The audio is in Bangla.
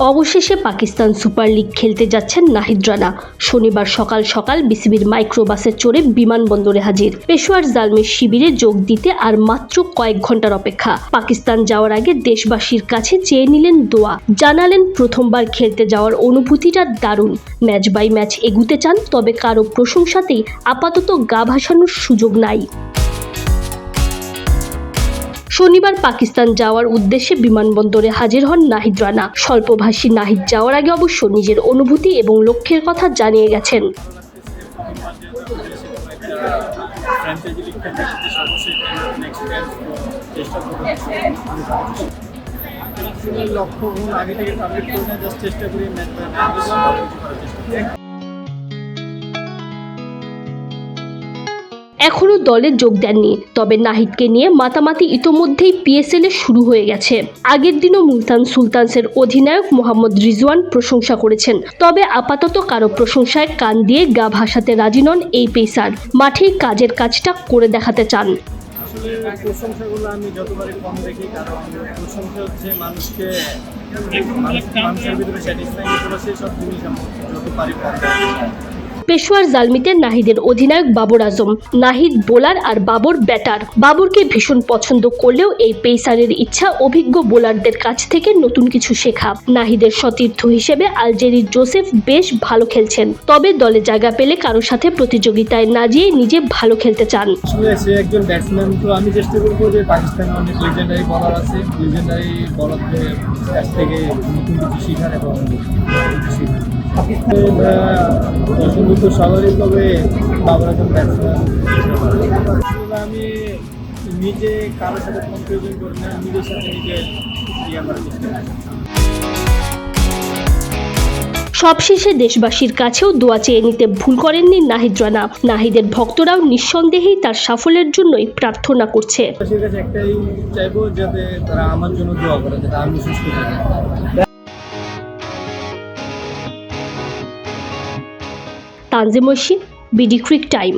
অবশেষে পাকিস্তান সুপার লিগ খেলতে যাচ্ছেন নাহিদ রানা। শনিবার সকাল সকাল বিসিবির মাইক্রোবাসে চড়ে বিমানবন্দরে হাজির। পেশোয়ার জালমির শিবিরে যোগ দিতে আর মাত্র কয়েক ঘণ্টার অপেক্ষা। পাকিস্তান যাওয়ার আগে দেশবাসীর কাছে চেয়ে নিলেন দোয়া। জানালেন, প্রথমবার খেলতে যাওয়ার অনুভূতিটা দারুণ। ম্যাচ বাই ম্যাচ এগুতে চান, তবে কারও প্রশংসাতেই আপাতত গা ভাসানোর সুযোগ নাই। শনিবার পাকিস্তান যাওয়ার উদ্দেশ্যে বিমানবন্দরে হাজির হন নাহিদ রানা। স্বল্পভাষী নাহিদ যাওয়ার আগে অবশ্য নিজের অনুভূতি এবং লক্ষ্যের কথা জানিয়ে গেছেন। লক্ষ্য আগে থেকে টার্গেট করি চেষ্টা করি। এখনও দলে যোগ দেননি, তবে নাহিদকে নিয়ে মাতামাতি ইতোমধ্যেই পিএসএল শুরু হয়ে গেছে। আগের দিনও মুলতান সুলতানসের অধিনায়ক মোহাম্মদ রিজওয়ান প্রশংসা করেছেন। তবে আপাতত কারও প্রশংসায় কান দিয়ে গা ভাসাতে রাজি নন এই পেসার। মাঠেই কাজের কাজটা করে দেখাতে চান। প্রশংসাগুলো আমি যতবারই কম দেখি, কারণ প্রশংসা হচ্ছে মানুষকে মানুষের ভিতরে করে সেই সব জিনিস আমি যত পারি কম। পেশোয়ার জালমিতে নাহিদের অধিনায়ক বাবর আজম। নাহিদ বোলার আর বাবর ব্যাটার। বাবরকে ভীষণ পছন্দ করলেও এই পেসারের ইচ্ছা অভিজ্ঞ বোলারদের কাছ থেকে নতুন কিছু শেখা। নাহিদের সতীর্থ হিসেবে আলজেরির জোসেফ বেশ ভালো খেলছেন। তবে দলে জায়গা পেলে কারও সাথে প্রতিযোগিতায় না যেয়ে নিজে ভালো খেলতে চান। সে একজন ব্যাটসম্যান তো আমি চেষ্টা যে পাকিস্তানে অনেক লিজেন্ডারি বলার আছে। লিজেন্ডারি বলারদের কাছ থেকে নতুন কিছু শেখার এবং তো সবারই তবে ব্যাটসম্যান আমি নিজে কারোর সাথে করি না নিজের সাথে নিজে ইয়ে করার চেষ্টা সবশেষে দেশবাসীর কাছেও দোয়া চেয়ে নিতে ভুল করেননি নাহিদ রানা। নাহিদের ভক্তরাও নিঃসন্দেহেই তার সাফল্যের জন্যই প্রার্থনা করছে। একটাই চাইব যাতে তারা আমার জন্য দোয়া করে যাতে আমি সুস্থ থাকি। তানজিম মসজিদ বিডি ক্রিক টাইম।